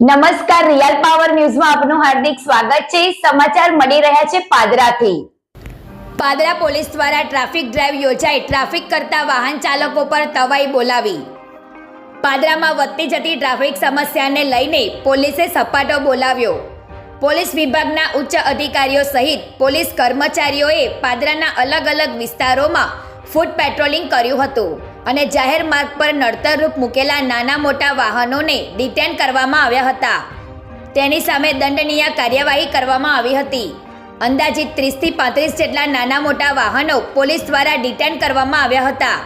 નમસ્કાર real power ન્યૂઝમાં આપનું હાર્દિક સ્વાગત છે. સમાચાર મળી રહ્યા છે પાદરાથી. પાદરા પોલીસ દ્વારા ટ્રાફિક ડ્રાઈવ યોજાઈ. ટ્રાફિક કરતા વાહન ચાલકો પર તવાઈ બોલાવી. પાદરામાં વધતી જતી ટ્રાફિક સમસ્યાને લઈને પોલીસે સપાટો બોલાવ્યો. પોલીસ વિભાગના ઉચ્ચ અધિકારીઓ સહિત પોલીસ કર્મચારીઓએ પાદરાના અલગ અલગ વિસ્તારોમાં ફૂટ પેટ્રોલિંગ કર્યું હતું. અને જાહેર માર્ગ પર નડતરરૂપ મૂકેલા નાના મોટા વાહનોને ડિટેન કરવામાં આવ્યા હતા. તેની સામે દંડનીય કાર્યવાહી કરવામાં આવી હતી. અંદાજિત ત્રીસથી પાંત્રીસ જેટલા નાના મોટા વાહનો પોલીસ દ્વારા ડિટેન કરવામાં આવ્યા હતા.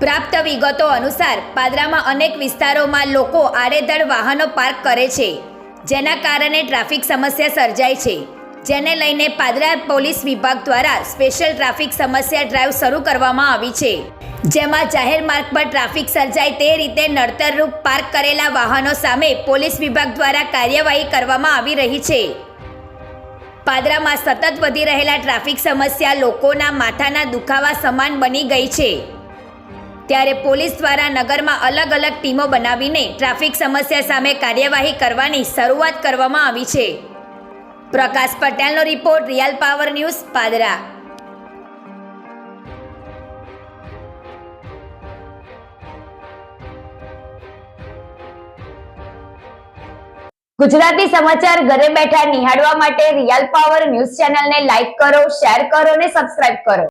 પ્રાપ્ત વિગતો અનુસાર પાદરામાં અનેક વિસ્તારોમાં લોકો આડેધડ વાહનો પાર્ક કરે છે, જેના કારણે ટ્રાફિક સમસ્યા સર્જાય છે. જેને લઈને પાદરા પોલીસ વિભાગ દ્વારા સ્પેશિયલ ટ્રાફિક સમસ્યા ડ્રાઈવ શરૂ કરવામાં આવી છે. જેમાં જાહેર માર્ગ પર ટ્રાફિક સર્જાય તે રીતે નડતરરૂપ પાર્ક કરેલા વાહનો સામે પોલીસ વિભાગ દ્વારા કાર્યવાહી કરવામાં આવી રહી છે. પાદરામાં સતત વધી રહેલા ટ્રાફિક સમસ્યા લોકોના માથાના દુખાવા સમાન બની ગઈ છે. ત્યારે પોલીસ દ્વારા નગરમાં અલગ અલગ ટીમો બનાવીને ટ્રાફિક સમસ્યા સામે કાર્યવાહી કરવાની શરૂઆત કરવામાં આવી છે. પ્રકાશ પટેલનો report real power news Padra. Gujarati સમાચાર ઘરે બેઠા નિહાળવા માટે રિયલ પાવર ન્યૂઝ ચેનલને લાઈક કરો, શેર કરો અને સબસ્ક્રાઇબ કરો.